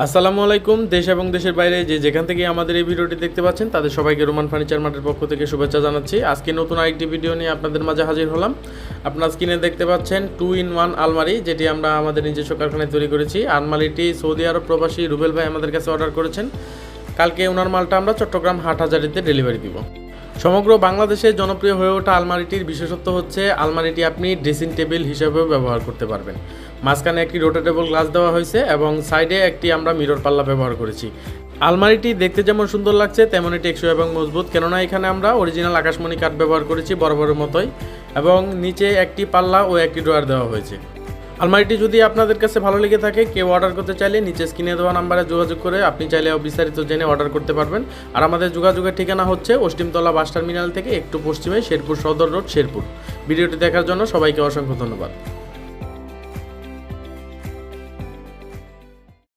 আসসালামু আলাইকুম, দেশ এবং দেশের বাইরে যে যেখান থেকে আমাদের এই ভিডিওটি দেখতে পাচ্ছেন, তাদের সবাইকে রোমান ফার্নিচার মার্টের পক্ষ থেকে শুভেচ্ছা জানাচ্ছি। আজকে নতুন আরেকটি ভিডিও নিয়ে আপনাদের মাঝে হাজির হলাম। আপনার স্ক্রিনে দেখতে পাচ্ছেন টু ইন ওয়ান আলমারি, যেটি আমরা আমাদের নিজস্ব কারখানায় তৈরি করেছি। আলমারিটি সৌদি আরব প্রবাসী রুবেল ভাই আমাদের কাছে অর্ডার করেছেন। কালকে ওনার মালটা আমরা চট্টগ্রাম হাট হাজারিতে ডেলিভারি দিব। সমগ্র বাংলাদেশে জনপ্রিয় হয়ে ওঠা আলমারিটির বিশেষত্ব হচ্ছে আলমারিটি আপনি ড্রেসিং টেবিল হিসেবেও ব্যবহার করতে পারবেন। মাঝখানে একটি রোটেটেবল গ্লাস দেওয়া হয়েছে এবং সাইডে একটি আমরা মিরর পাল্লা ব্যবহার করেছি। আলমারিটি দেখতে যেমন সুন্দর লাগছে তেমনই টেকসই এবং মজবুত, কেননা এখানে আমরা অরিজিনাল আকাশমণি কাঠ ব্যবহার করেছি বরাবরের মতোই এবং নিচে একটি পাল্লা ও একটি ড্রয়ার দেওয়া হয়েছে। আলমারিটি যদি আপনাদের কাছে ভালো লেগে থাকে, কেউ অর্ডার করতে চাইলে নিচে স্ক্রিনে দেওয়া নাম্বারে যোগাযোগ করে আপনি চাইলে বিস্তারিত জেনে অর্ডার করতে পারবেন। আর আমাদের যোগাযোগের ঠিকানা হচ্ছে অষ্টিমতলা বাস টার্মিনাল থেকে একটু পশ্চিমে শেরপুর সদর রোড, শেরপুর। ভিডিওটি দেখার জন্য সবাইকে অসংখ্য ধন্যবাদ।